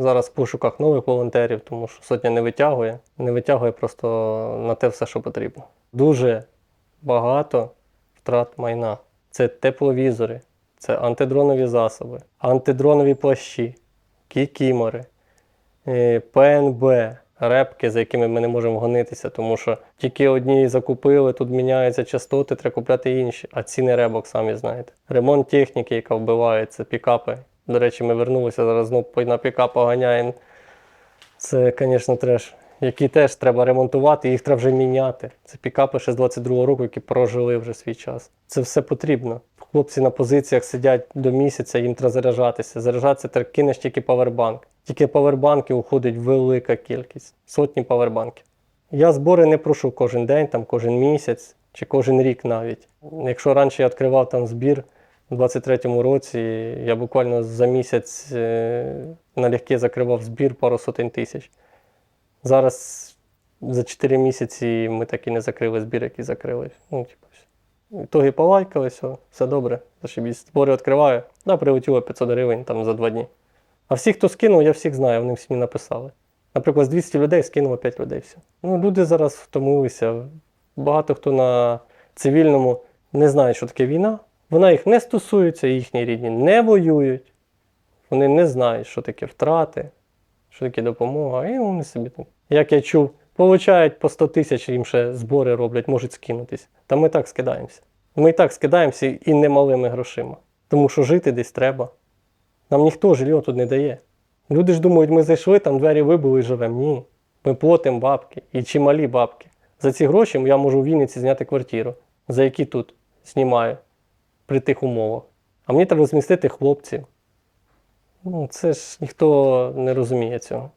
Зараз в пошуках нових волонтерів, тому що сотня не витягує. Не витягує просто на те все, що потрібно. Дуже багато втрат майна. Це тепловізори, це антидронові засоби, антидронові плащі, кікімори, е, ПНБ, репки, за якими ми не можемо гонитися, тому що тільки одні закупили, тут міняються частоти, треба купляти інші, а ціни ребок, самі знаєте. Ремонт техніки, яка вбивається, пікапи. До речі, ми вернулися зараз знову на пікапа ганяємо. Це, звісно, треш. Які теж треба ремонтувати, їх треба вже міняти. Це пікапи ще з 22-го року, які прожили вже свій час. Це все потрібно. Хлопці на позиціях сидять до місяця, їм треба заряджатися. Заряджатися треба кинеш тільки павербанк. Тільки павербанки уходить велика кількість, сотні павербанків. Я збори не прошу кожен день, там, кожен місяць чи кожен рік навіть. Якщо раніше я відкривав там збір у 23-му році, я буквально за місяць е, налегке закривав збір пару сотень тисяч. Зараз за 4 місяці ми так і не закрили збір, який закрили. Ну, типу, все. Полайкали, все, все добре. Зашибісь. Збори відкриваю. Да, прилетіло 500 гривень там за 2 дні. А всіх, хто скинув, я всіх знаю, вони всі мені написали. Наприклад, з 200 людей скинуло 5 людей. Все. Ну, люди зараз втомилися. Багато хто на цивільному не знає, що таке війна. Вона їх не стосується, їхні рідні не воюють. Вони не знають, що таке втрати, що таке допомога. І вони собі там. Як я чув, получають по 100 тисяч, їм ще збори роблять, можуть скинутись. Та ми так скидаємося. Ми і так скидаємося і немалими грошима. Тому що жити десь треба. Нам ніхто жилье тут не дає. Люди ж думають, ми зайшли, там двері вибили і живемо. Ні. Ми платимо бабки і чималі бабки. За ці гроші я можу в Вінниці зняти квартиру, за які тут знімаю при тих умовах. А мені треба розмістити хлопців. Ну, це ж ніхто не розуміє цього.